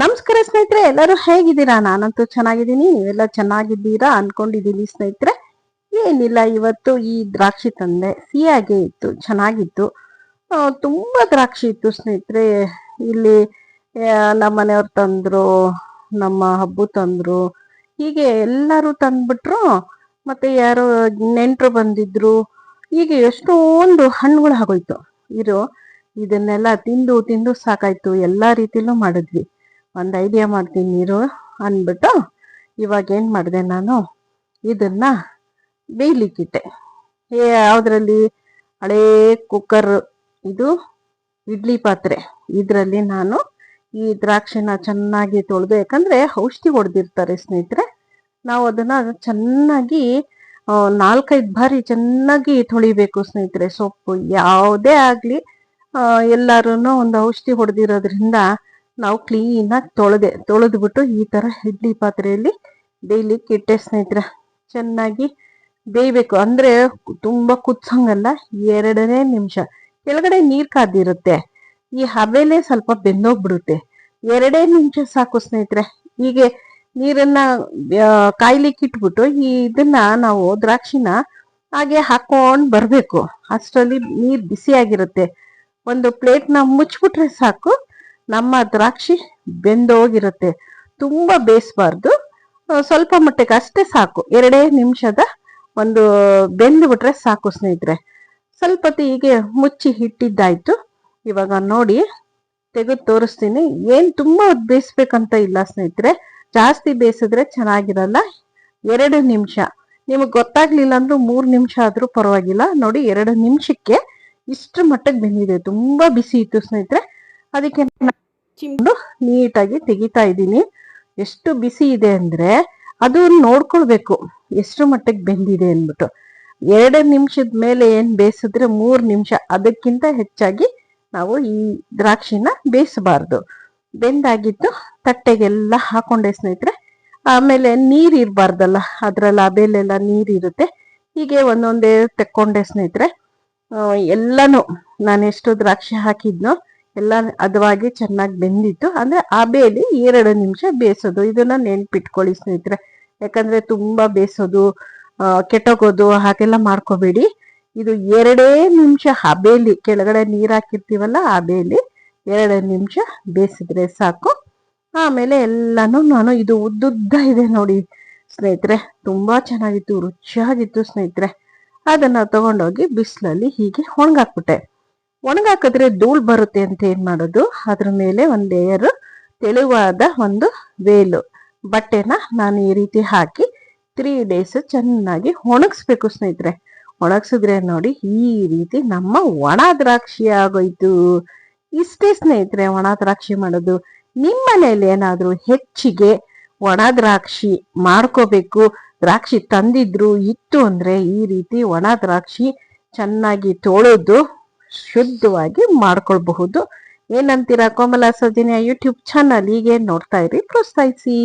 ನಮಸ್ಕಾರ ಸ್ನೇಹಿತರೆ, ಎಲ್ಲರೂ ಹೇಗಿದ್ದೀರಾ? ನಾನಂತೂ ಚೆನ್ನಾಗಿದ್ದೀನಿ, ನೀವೆಲ್ಲ ಚೆನ್ನಾಗಿದ್ದೀರಾ ಅನ್ಕೊಂಡಿದ್ದೀನಿ ಸ್ನೇಹಿತರೆ. ಏನಿಲ್ಲ, ಇವತ್ತು ಈ ದ್ರಾಕ್ಷಿ ತಂದೆ ಸಿಹಿಯಾಗೆ ಇತ್ತು, ಚೆನ್ನಾಗಿತ್ತು. ತುಂಬ ದ್ರಾಕ್ಷಿ ಇತ್ತು ಸ್ನೇಹಿತರೆ. ಇಲ್ಲಿ ನಮ್ಮ ಮನೆಯವ್ರು ತಂದ್ರು, ನಮ್ಮ ಹಬ್ಬು ತಂದ್ರು, ಹೀಗೆ ಎಲ್ಲರೂ ತಂದ್ಬಿಟ್ರು. ಮತ್ತೆ ಯಾರೋ ನೆಂಟರು ಬಂದಿದ್ರು, ಹೀಗೆ ಎಷ್ಟೊಂದು ಹಣ್ಣುಗಳು ಆಗೋಯ್ತು ಇರು, ಇದನ್ನೆಲ್ಲ ತಿಂದು ತಿಂದು ಸಾಕಾಯ್ತು, ಎಲ್ಲಾ ರೀತಿಲೂ ಮಾಡಿದ್ವಿ. ಒಂದು ಐಡಿಯಾ ಮಾಡ್ತೀನಿ ನೀರು ಅಂದ್ಬಿಟ್ಟು ಇವಾಗ ಏನು ಮಾಡಿದೆ ನಾನು? ಇದನ್ನ ಬೇಯ್ಲಿಕ್ಕಿಟ್ಟೆ ಯಾವುದ್ರಲ್ಲಿ ಹಳೇ ಕುಕ್ಕರ್ ಇದು ಇಡ್ಲಿ ಪಾತ್ರೆ. ಇದರಲ್ಲಿ ನಾನು ಈ ದ್ರಾಕ್ಷಿನ ಚೆನ್ನಾಗಿ ತೊಳೆದು, ಯಾಕಂದರೆ ಔಷಧಿ ಹೊಡೆದಿರ್ತಾರೆ ಸ್ನೇಹಿತರೆ, ನಾವು ಅದನ್ನು ಚೆನ್ನಾಗಿ ನಾಲ್ಕೈದು ಬಾರಿ ಚೆನ್ನಾಗಿ ತೊಳಿಬೇಕು ಸ್ನೇಹಿತರೆ. ಸೊಪ್ಪು ಯಾವುದೇ ಆಗಲಿ ಎಲ್ಲರೂ ಒಂದು ಔಷಧಿ ಹೊಡೆದಿರೋದ್ರಿಂದ ನಾವು ಕ್ಲೀನಾಗಿ ತೊಳೆದೆ, ತೊಳೆದ್ಬಿಟ್ಟು ಈ ಥರ ಇಡ್ಲಿ ಪಾತ್ರೆಯಲ್ಲಿ ಡೈಲಿ ಕಿಟ್ಟೆ ಸ್ನೇಹಿತರೆ, ಚೆನ್ನಾಗಿ ಬೇಯಬೇಕು. ಅಂದರೆ ತುಂಬ ಕುದ್ಸಂಗಲ್ಲ, ಎರಡನೇ ನಿಮಿಷ. ಕೆಳಗಡೆ ನೀರು ಕಾದಿರುತ್ತೆ. ಈ ಹಬೆಲೆ ಸ್ವಲ್ಪ ಬೆಂದೋಗ್ಬಿಡುತ್ತೆ. ಎರಡೇ ನಿಮಿಷ ಸಾಕು ಸ್ನೇಹಿತರೆ. ಹೀಗೆ ನೀರನ್ನ ಕಾಯ್ಲಿಕ್ಕೆ ಇಟ್ಬಿಟ್ಟು ಈ ಇದನ್ನ ನಾವು ದ್ರಾಕ್ಷಿನ ಹಾಗೆ ಹಾಕೊಂಡು ಬರಬೇಕು. ಅಷ್ಟರಲ್ಲಿ ನೀರು ಬಿಸಿಯಾಗಿರುತ್ತೆ. ಒಂದು ಪ್ಲೇಟ್ನ ಮುಚ್ಚಿಬಿಟ್ರೆ ಸಾಕು. ನಮ್ಮ ದ್ರಾಕ್ಷಿ ಬೆಂದೋಗಿರುತ್ತೆ. ತುಂಬಾ ಬೇಯಿಸಬಾರ್ದು. ಸ್ವಲ್ಪ ಮಟ್ಟಿಗೆ ಅಷ್ಟೇ ಸಾಕು. ಎರಡೇ ನಿಮಿಷದ ಒಂದು ಬೆಂದು ಬಿಟ್ರೆ ಸಾಕು ಸ್ನೇಹಿತರೆ. ಸ್ವಲ್ಪ ಹೀಗೆ ಮುಚ್ಚಿ ಇಟ್ಟಿದ್ದಾಯ್ತು. ಇವಾಗ ನೋಡಿ, ತೆಗೆದು ತೋರಿಸ್ತೀನಿ. ಏನ್ ತುಂಬಾ ಬೇಯಿಸ್ಬೇಕಂತ ಇಲ್ಲ ಸ್ನೇಹಿತರೆ. ಜಾಸ್ತಿ ಬೇಯಿಸಿದ್ರೆ ಚೆನ್ನಾಗಿರಲ್ಲ. ಎರಡು ನಿಮಿಷ. ನಿಮಗೆ ಗೊತ್ತಾಗ್ಲಿಲ್ಲ ಅಂದ್ರೂ ಮೂರು ನಿಮಿಷ ಆದ್ರೂ ಪರವಾಗಿಲ್ಲ. ನೋಡಿ, ಎರಡು ನಿಮಿಷಕ್ಕೆ ಇಷ್ಟು ಮಟ್ಟಕ್ಕೆ ಬೆಂದಿದೆ. ತುಂಬಾ ಬಿಸಿ ಇತ್ತು ಸ್ನೇಹಿತರೆ. ಅದಕ್ಕೆ ಚಿಮ್ದು ನೀಟಾಗಿ ತೆಗಿತಾ ಇದ್ದೀನಿ. ಎಷ್ಟು ಬಿಸಿ ಇದೆ ಅಂದ್ರೆ ಅದು ನೋಡ್ಕೊಳ್ಬೇಕು. ಎಷ್ಟು ಮಟ್ಟಿಗೆ ಬೆಂದಿದೆ ಅಂದ್ಬಿಟ್ಟು. ಎರಡು ನಿಮಿಷದ ಮೇಲೆ ಏನು ಬೇಯಿಸಿದ್ರೆ ಮೂರು ನಿಮಿಷ ಅದಕ್ಕಿಂತ ಹೆಚ್ಚಾಗಿ ನಾವು ಈ ದ್ರಾಕ್ಷಿನ ಬೇಯಿಸಬಾರ್ದು. ಬೆಂದಾಗಿದ್ದು ತಟ್ಟೆಗೆಲ್ಲ ಹಾಕೊಂಡೆ ಸ್ನೇಹಿತರೆ. ಆಮೇಲೆ ನೀರು ಇರಬಾರ್ದಲ್ಲ, ಅದರಲ್ಲಿ ಅಬೇಲೆಲ್ಲ ನೀರಿರುತ್ತೆ ಹೀಗೆ ಒಂದೊಂದೇ ತೆಕ್ಕೊಂಡೆ ಸ್ನೇಹಿತರೆ. ಎಲ್ಲಾನು ನಾನು ಎಷ್ಟು ದ್ರಾಕ್ಷಿ ಹಾಕಿದ್ನೋ ಎಲ್ಲ ಅದವಾಗಿ ಚೆನ್ನಾಗಿ ಬೆಂದಿತ್ತು. ಅಂದ್ರೆ ಆ ಬೇಲಿ ಎರಡು ನಿಮಿಷ ಬೇಯಿಸೋದು. ಇದನ್ನ ನೆನ್ಪಿಟ್ಕೊಳ್ಳಿ ಸ್ನೇಹಿತರೆ. ಯಾಕಂದ್ರೆ ತುಂಬಾ ಬೇಯಿಸೋದು ಆ, ಕೆಟ್ಟೋಗೋದು ಹಾಗೆಲ್ಲ ಮಾಡ್ಕೋಬೇಡಿ. ಇದು ಎರಡೇ ನಿಮಿಷ ಹಬೇಲಿ ಕೆಳಗಡೆ ನೀರ್ ಹಾಕಿರ್ತೀವಲ್ಲ ಆ ಬೇಲಿ ಎರಡು ನಿಮಿಷ ಬೇಯಿಸಿದ್ರೆ ಸಾಕು. ಆಮೇಲೆ ಎಲ್ಲಾನು ನಾನು ಇದು ಉದ್ದುದ್ದ ಇದೆ ನೋಡಿ ಸ್ನೇಹಿತರೆ. ತುಂಬಾ ಚೆನ್ನಾಗಿತ್ತು ರುಚಿಯಾಗಿತ್ತು ಸ್ನೇಹಿತರೆ. ಅದನ್ನ ತಗೊಂಡೋಗಿ ಬಿಸಿಲಲ್ಲಿ ಹೀಗೆ ಒಣಗಾಕ್ಬಿಟ್ಟೆ. ಒಣಗಾಕಿದ್ರೆ ಧೂಳು ಬರುತ್ತೆ ಅಂತ ಏನ್ ಮಾಡೋದು? ಅದ್ರ ಮೇಲೆ ಒಂದ್ ಲೇಯರ್ ತೆಳುವಾದ ಒಂದು ವೇಲು, ಬಟ್ಟೆನ ನಾನು ಈ ರೀತಿ ಹಾಕಿ ತ್ರೀ ಡೇಸ್ ಚೆನ್ನಾಗಿ ಒಣಗಿಸ್ಬೇಕು ಸ್ನೇಹಿತರೆ. ಒಣಗಿಸಿದ್ರೆ ನೋಡಿ ಈ ರೀತಿ ನಮ್ಮ ಒಣ ದ್ರಾಕ್ಷಿ ಆಗೋಯ್ತು. ಇಷ್ಟೇ ಸ್ನೇಹಿತರೆ ಒಣ ದ್ರಾಕ್ಷಿ ಮಾಡೋದು. ನಿಮ್ಮ ಮನೇಲಿ ಏನಾದ್ರೂ ಹೆಚ್ಚಿಗೆ ಒಣ ದ್ರಾಕ್ಷಿ ಮಾಡ್ಕೋಬೇಕು, ದ್ರಾಕ್ಷಿ ತಂದಿದ್ರು, ಇತ್ತು ಅಂದ್ರೆ ಈ ರೀತಿ ಒಣ ದ್ರಾಕ್ಷಿ ಚೆನ್ನಾಗಿ ತೊಳೆದು ಶುದ್ಧವಾಗಿ ಮಾಡ್ಕೊಳ್ಬಹುದು. ಏನಂತೀರಾ ಕೋಮಲ ಸೌಜನ್ಯ ಯೂಟ್ಯೂಬ್ ಚಾನಲ್ ಹೀಗೆ ನೋಡ್ತಾ ಇರಿ ಪ್ರೋತ್ಸಾಹಿಸಿ.